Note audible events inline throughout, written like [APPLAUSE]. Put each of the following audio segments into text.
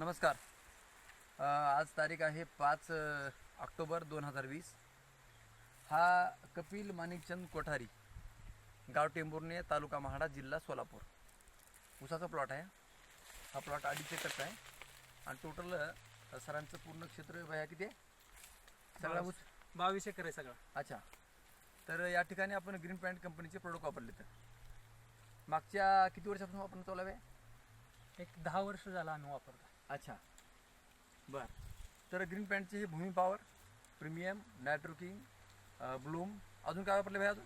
नमस्कार. आज तारीख आहे पाच ऑक्टोबर दोन हजार वीस. हा कपिल माणिकचंद कोठारी गाव टेंभुर्णे तालुका महाडा जिल्हा सोलापूर. ऊसाचा प्लॉट आहे. हा प्लॉट अडीच एकरचा आहे. आणि टोटल सरांचं पूर्ण क्षेत्र भया किती आहे? सगळा ऊस बावीस एकर आहे सगळं. अच्छा. तर या ठिकाणी आपण ग्रीन पॅन्ट कंपनीचे प्रोडक्ट वापरले तर. मागच्या किती वर्षापासून वापरणं चालू आहे एक दहा वर्ष झालं आम्ही वापरतो अच्छा. बर. तर ग्रीन पॅन्टचे हे Bhumi power premium Nitroking bloom अजून काय वापरले भाई अजून?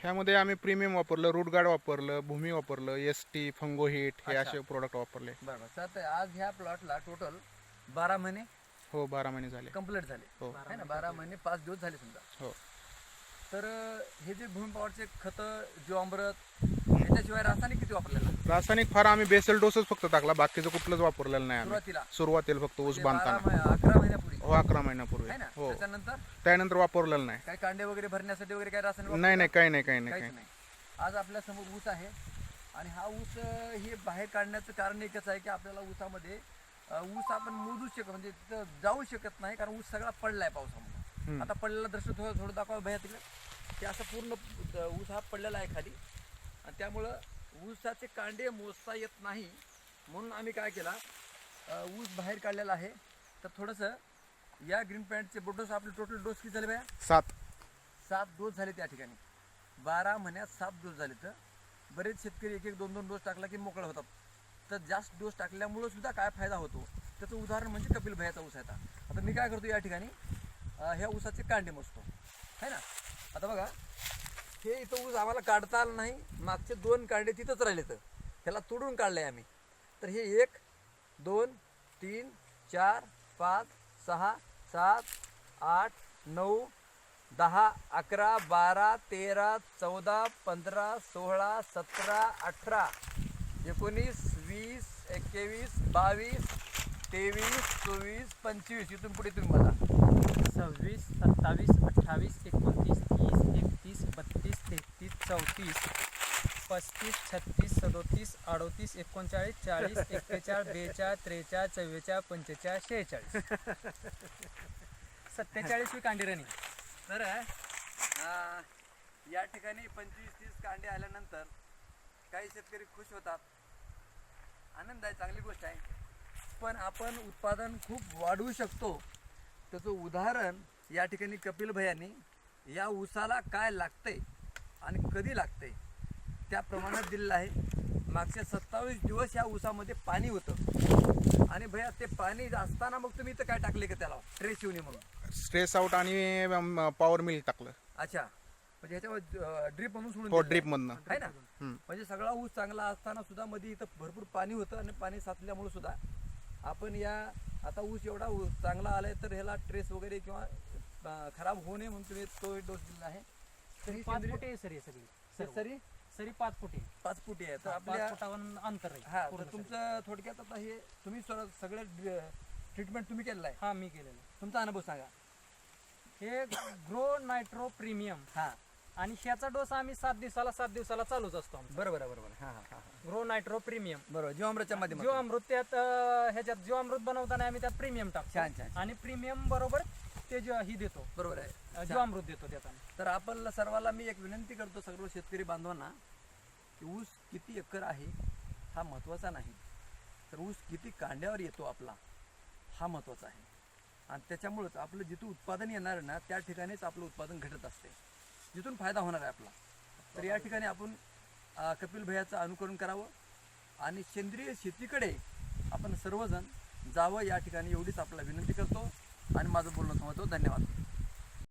ह्यामध्ये आम्ही प्रीमियम वापरलं रूट गार्ड वापरलं भूमी वापरलं एस टी फंगो हिट हे अच्छा. असे प्रोडक्ट वापरले. बरं बरं. तर आज ह्या प्लॉटला टोटल बारा महिने हो बारा महिने झाले. कंप्लीट झाले. हो. है ना? बारा महिने पाच दिवस झाले समजा. हो. तर अं, हे जे भूमी पॉवरचे खतं जीवामृत याच्याशिवाय रासायनिक रासायनिक फार आम्ही बेसल डोसच फक्त टाकला बाकीचं कुठलंच वापरलेलं नाही आम्ही. सुरुवातीला. सुरुवातीला फक्त ऊस म्हणजे बारा बांधताना. अकरा महिन्यापूर्वी. हो अकरा महिन्यापूर्वी. आहे ना? हो. त्याच्यानंतर? त्यानंतर वापरलेलं नाही. काय कांडे वगैरे भरण्यासाठी वगैरे काय रासायनिक वापरलं? नाही नाही काही नाही काही नाही काहीच काही नाही. आज आपल्यासमोर ऊस आहे आणि हा ऊस अं, हे बाहेर काढण्याचं कारण एकच आहे की आपल्याला ऊसामध्ये अं, ऊस आपण मोजू शकत म्हणजे तिथं जाऊ शकत नाही कारण ऊस सगळा पडलाय पावसामुळे. आता पडलेला दृश्य थोडं थोडं दाखवा भैया तिकडे. ते असं पूर्ण अं, ऊस हा पडलेला आहे खाली. आणि त्यामुळं ऊसाचे कांडे मोजता येत नाही. म्हणून आम्ही काय केला ऊस बाहेर काढलेला आहे. तर थोडंसं या ग्रीन पॅन्टचे डोस आपले टोटल डोस किती झाले भैया सात. सात डोस झाले त्या ठिकाणी. बारा महिन्यात सात डोस झाले तर बरेच शेतकरी एक एक दोन दोन डोस टाकला की मोकळं होतात. तर जास्त डोस टाकल्यामुळं सुद्धा काय फायदा होतो? त्याचं उदाहरण म्हणजे कपिल भयाचा ऊस आहे आता. मी काय करतो या ठिकाणी ह्या ऊसाचे कांडे मोजतो. है ना? आता बघा हे इथं ऊस आम्हाला काढता आलं नाही. मागचे दोन कांडे तिथंच राहिले तर. ह्याला तोडून काढले आम्ही. तर हे एक दोन तीन चार पाच सहा सात आठ नऊ दहा अकरा बारा तेरा चौदा पंधरा सोळा सतरा अठरा एकोणीस वीस एकवीस बावीस तेवीस चोवीस पंचवीस. इथून पुढे तुम्ही मला सव्वीस सत्तावीस अठ्ठावीस एकोणतीस तीस एकतीस बत्तीस तेहतीस चौतीस पस्तीस छत्तीस सदोतीस अडोतीस एकोणचाळीस चाळीस एक्केचाळीस [LAUGHS] बेचाळीस त्रेचाळीस चव्वेचाळीस पंचेचाळीस शेहेचाळीस. सत्तेचाळीसवी कांडी रनिंग. तर अं, या ठिकाणी पंचवीस तीस कांडे आल्यानंतर काही शेतकरी खुश होतात. आनंद आहे चांगली गोष्ट आहे. पण आपण उत्पादन खूप वाढवू शकतो. त्याचं उदाहरण या ठिकाणी कपिल भैयांनी या ऊसाला काय लागतंय आणि कधी लागतंय? त्या प्रमाणात दिलेलं आहे. मागच्या सत्तावीस दिवस या ऊसामध्ये पाणी होतं. आणि भैया ते पाणी असताना मग तुम्ही इथं काय टाकले का त्याला? ट्रेस येऊन म्हणून. स्ट्रेस आउट आणि पॉवर मिल टाकलं. अच्छा. म्हणजे ह्याच्यावर ड्रीप म्हणून सोडून हो ड्रीप मधनं. आहे. ना. म्हणजे सगळा ऊस चांगला असताना सुद्धा मध्ये इथं भरपूर पाणी होतं आणि पाणी साचल्यामुळे सुद्धा आपण या आता ऊस एवढा चांगला आलाय तर ह्याला ट्रेस वगैरे किंवा खराब होऊ नये म्हणून तुम्ही तो डोस दिला आहे. तर पाच फुटे आहे सर हे सगळी. सरी? सरी पाच फुटे. पाच फुटी आहे. तर आपल्या अंतर आहे. हा तर तुमचं थोडक्यात आता हे तुम्ही सगळे ट्रीटमेंट तुम्ही केलेलं आहे. हा मी केलेलं आहे. तुमचा अनुभव सांगा. हे ग्रो नायट्रो प्रीमियम. हा. आणि ह्याचा डोस आम्ही सात दिवसाला सात दिवसाला चालूच असतो आमचा. बरोबर आहे बरोबर. आहे. हा हा हा. हा. ग्रो नायट्रो प्रीमियम बरोबर जीवामृतच्या माध्यमातून. जीवामृत त्यात अं, ह्याच्यात जीवामृत बनवताना आम्ही त्यात प्रीमियम छान, टाकतो. छान, छान. आणि प्रीमियम बरोबर ते जे- ही देतो. बरोबर आहे. अं. जीवामृत देतो त्यात आम्ही. तर आपण सर्वांना मी एक विनंती करतो सर्व शेतकरी बांधवांना की ऊस किती एकर आहे हा महत्त्वाचा नाही. तर ऊस किती कांड्यावर येतो आपला हा महत्त्वाचा आहे. आणि त्याच्यामुळंच आपलं जिथं उत्पादन येणार आहे ना त्या ठिकाणीच आपलं उत्पादन घटत असते. जिथून फायदा होणार आहे आपला. तर या ठिकाणी आपण कपिल भैयाचं अनुकरण करावं आणि सेंद्रिय शेतीकडे आपण सर्वजण जावं या ठिकाणी एवढीच आपल्याला विनंती करतो आणि माझं बोलणं थांबवतो. धन्यवाद.